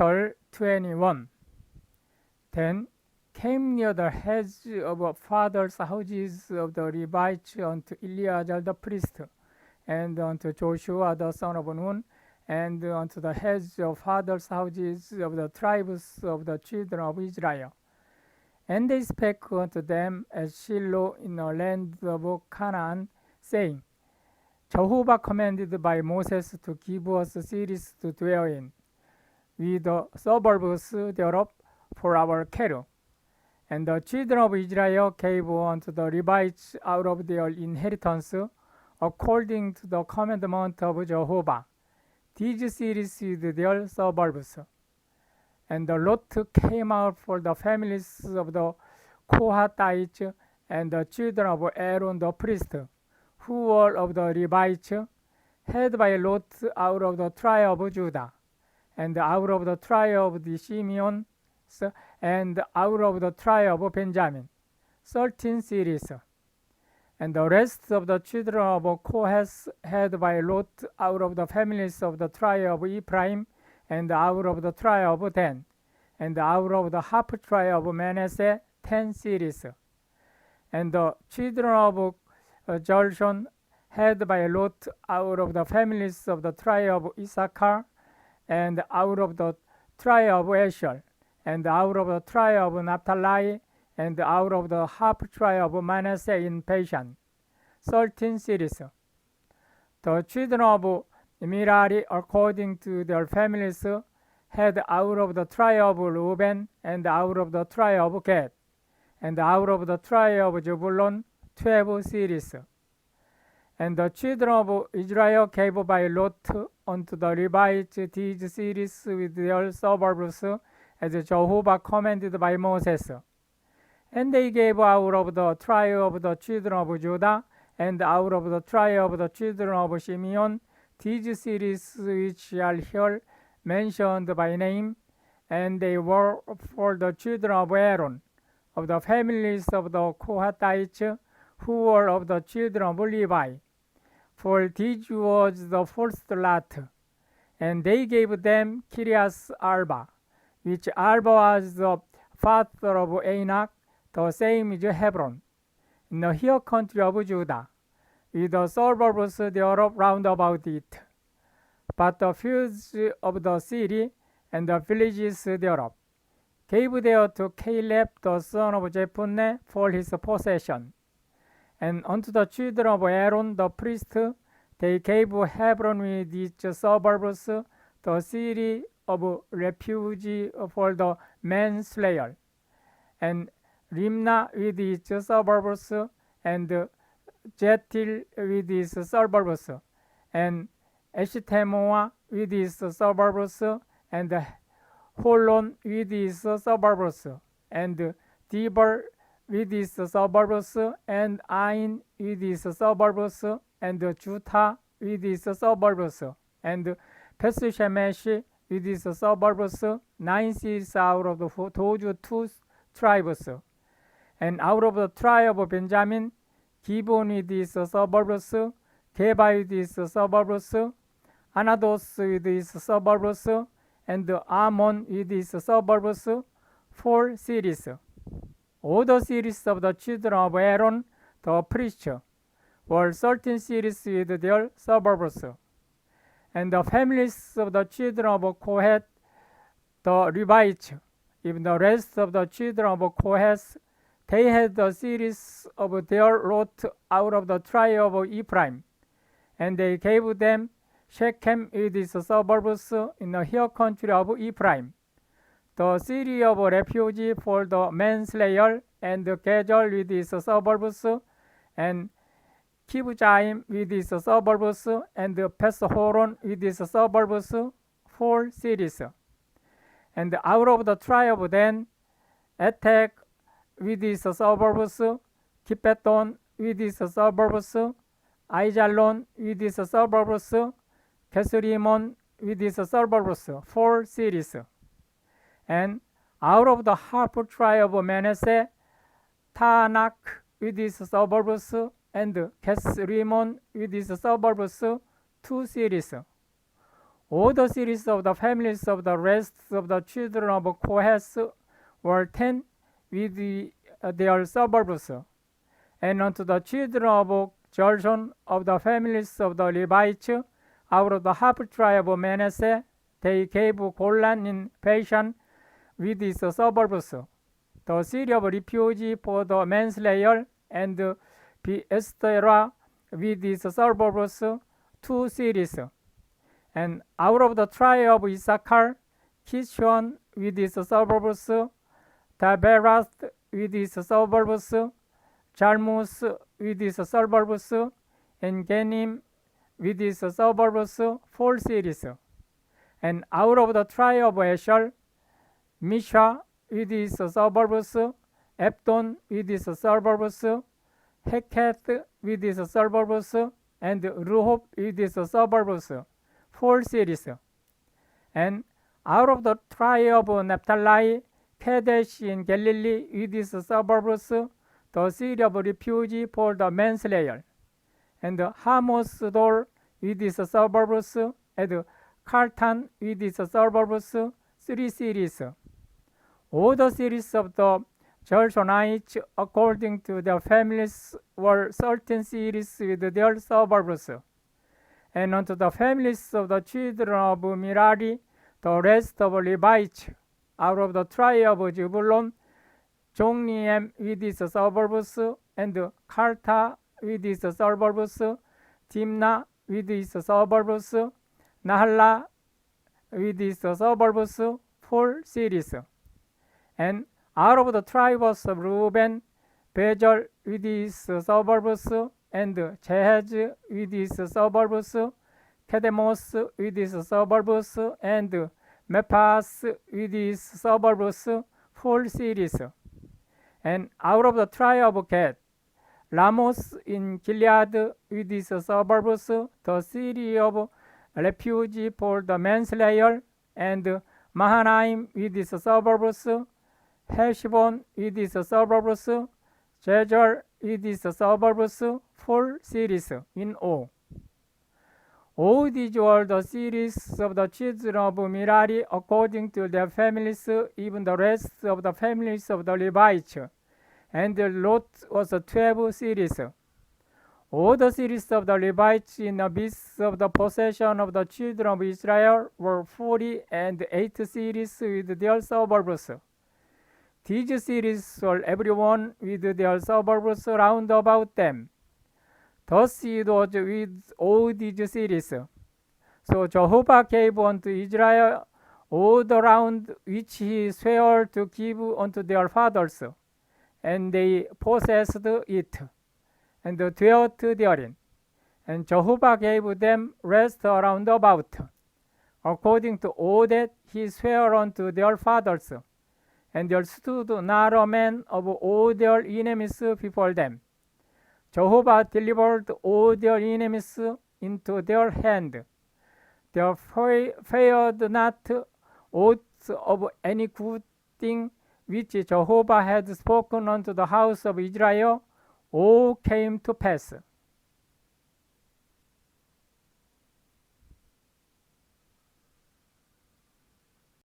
Chapter 21 Then came near the heads of fathers' houses of the Levites unto Eleazar the priest, and unto Joshua the son of Nun, and unto the heads of fathers' houses of the tribes of the children of Israel. And they spake unto them at Shiloh in the land of Canaan, saying, Jehovah commanded by Moses to give us cities to dwell in, with the suburbs thereof for our cattle. And the children of Israel gave unto the Levites out of their inheritance, according to the commandment of Jehovah, these cities with their suburbs. And the lot came out for the families of the Kohathites and the children of Aaron the priest, who were of the Levites, had by lot out of the tribe of Judah, and out of the tribe of the Simeon, and out of the tribe of Benjamin, thirteen cities. And the rest of the children of Kohath had by lot out of the families of the tribe of Ephraim, and out of the tribe of Dan, and out of the half tribe of Manasseh, ten cities. And the children of uh, Gershon had by lot out of the families of the tribe of Issachar, and out of the tribe of Asher, and out of the tribe of Naphtali, and out of the half tribe of Manasseh in Bashan, thirteen cities. The children of Merari, according to their families, had out of the tribe of Reuben, and out of the tribe of Gad, and out of the tribe of Zebulun, twelve cities. And the children of Israel gave by lot unto the Levites these cities with their suburbs, as Jehovah commanded by Moses. And they gave out of the tribe of the children of Judah, and out of the tribe of the children of Simeon, these cities which are here mentioned by name, and they were for the children of Aaron, of the families of the Kohathites, who were of the children of Levi. For this was the first lot, and they gave them Kirias Arba, which Arba was the father of Anak, the same is Hebron, in the hill country of Judah, with the suburbs thereof round about it. But the fields of the city and the villages thereof gave there to Caleb the son of Jephunneh for his possession. And unto the children of Aaron the priest they gave Hebron with its suburbs, the city of refuge for the manslayer, and Rimna with its suburbs, and Jethil with its suburbs, and Eshtemoa with its suburbs, and Holon with its suburbs, and Deber with its suburbs, and Ain with its suburbs, and Juta with its suburbs, and Bethshemesh with its suburbs, nine cities out of the, those two tribes. And out of the tribe of Benjamin, Gibeon with its suburbs, Geba with its suburbs, Anados with its suburbs, and Ammon with its suburbs, four cities. All the cities of the children of Aaron, the priest, were certain cities with their suburbs. And the families of the children of Kohath, the Levites, even the rest of the children of Kohath, they had the cities of their lot out of the tribe of Ephraim, and they gave them Shechem with its suburbs in the hill country of Ephraim, the city of refuge for the manslayer, and Gezer with its suburbs, and Kibjaim with its suburbs, and Bethhoron with its suburbs, four cities. And out of the tribe then, Attack with its suburbs, Kippeton with its suburbs, Aijalon with its suburbs, Kesrimon with its suburbs, four cities. And out of the half tribe of Manasseh, Tanakh with its suburbs, and Kesrimon with its suburbs, two cities. All the cities of the families of the rest of the children of Kohath were ten with the, uh, their suburbs. And unto the children of Gershon of the families of the Levites, out of the half tribe of Manasseh, they gave Golan in Bashan with its suburbs, the city of refuge for the manslayer, and Beestera with its suburbs, two cities. And out of the tribe of Issachar, Kishon with its suburbs, Taberath with its suburbs, Jarmus with its suburbs, and Genim with its suburbs, four cities. And out of the tribe of Asher, Misha with its suburbs, Epton with its suburbs, Heketh with its suburbs, and Rehob with its suburbs, four cities. And out of the tribe of Naphtali, Kadesh in Galilee with its suburbs, the city of refuge for the manslayer, and Hamosdor with its suburbs, and Cartan with its suburbs, three cities. All the cities of the Gershonites, according to their families, were certain cities with their suburbs. And unto the families of the children of Merari, the rest of Levites, out of the tribe of Zebulun, Jongneam with its suburbs, and Karta with its suburbs, Timna with its suburbs, Nahala with its suburbs, four cities. And out of the tribes of Reuben, Bezor with its suburbs, and Jehaz with its suburbs, Kedemos with its suburbs, and Mephas with its suburbs, four cities. And out of the tribe of Gad, Ramos in Gilead with its suburbs, the city of refuge for the manslayer, and Mahanaim with its suburbs, Heshbon with its suburbs, Jazer with its suburbs, four cities in all. All these were the cities of the children of Merari according to their families, even the rest of the families of the Levites. And the lot was twelve cities. All the cities of the Levites in the midst of the possession of the children of Israel were forty and eight cities with their suburbs. These cities were every one with their suburbs round about them. Thus it was with all these cities. So Jehovah gave unto Israel all the land which he swore to give unto their fathers, and they possessed it, and dwelt therein. And Jehovah gave them rest around about, according to all that he swore unto their fathers. And there stood not a man of all their enemies before them. Jehovah delivered all their enemies into their hand. There failed not aught of any good thing which Jehovah had spoken unto the house of Israel, all came to pass.